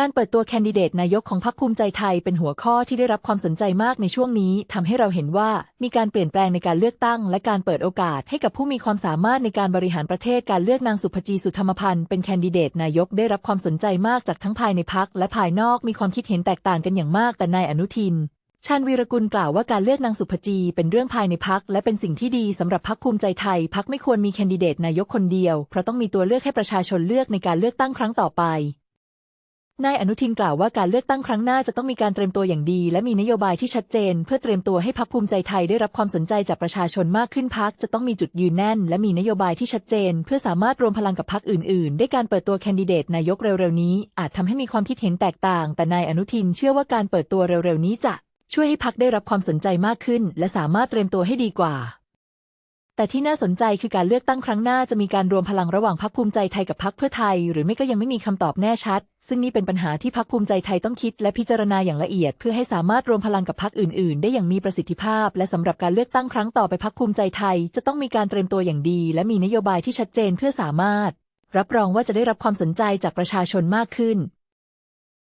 การเปิดตัวแคนดิเดตนายกของพรรคภูมิใจไทยเป็นหัวข้อที่ได้รับความสนใจมากในช่วงนี้ทำให้เราเห็นว่ามีการเปลี่ยนแปลงในการเลือกตั้ง และการเปิดโอกาสให้กับผู้มีความสามารถในการบริหารประเทศการเลือกนางสุภจีสุธรรมพันธ์เป็นแคนดิเดตนายกได้รับความสนใจมากจากทั้งภายในพรรคและภายนอกมีความคิดเห็นแตกต่างกันอย่างมากแต่นายอนุทินชาญวีรกุลกล่าวว่าการเลือกนางสุภจีเป็นเรื่องภายในพักและเป็นสิ่งที่ดีสำหรับพักภูมิใจไทยพักไม่ควรมีแคนดิเดตนายกคนเดียวเพราะต้องมีตัวเลือกให้ประชาชนเลือกในการเลือกตั้งครั้งต่อไป นายอนุทินกล่าวว่าการเลือกตั้งครั้งหน้าจะต้องมีการเตรียมตัวอย่างดี และมีนโยบายที่ชัดเจน เพื่อเตรียมตัวให้พักภูมิใจไทยได้รับความสนใจจากประชาชนมากขึ้นพักจะต้องมีจุดยืนแน่น และมีนโยบายที่ชัดเจน เพื่อสามารถรวมพลังกับพักอื่นๆ ได้การเปิดตัวแคนดิเดตนายกเร็วๆนี้ อาจทำให้มีความคิดเห็นแตกต่าง แต่นายอนุทินเชื่อว่าการเปิดตัวเร็วๆนี้จะช่วยให้พักได้รับความสนใจมากขึ้น และสามารถเตรียมตัวให้ดีกว่า แต่ที่น่าสนใจคือการเลือกตั้งครั้งหน้าจะมีการรวมพลังระหว่างพรรคภูมิใจไทยกับพรรคเพื่อไทย หรือไม่ก็ยังไม่มีคำตอบแน่ชัด ซึ่งนี่เป็นปัญหาที่พรรคภูมิใจไทยต้องคิดและพิจารณาอย่างละเอียด เพื่อให้สามารถรวมพลังกับพรรคอื่นๆ ได้อย่างมีประสิทธิภาพ และสำหรับการเลือกตั้งครั้งต่อไปพรรคภูมิใจไทย จะต้องมีการเตรียมตัวอย่างดี และมีนโยบายที่ชัดเจนเพื่อสามารถ รับรองว่าจะได้รับความสนใจจากประชาชนมากขึ้น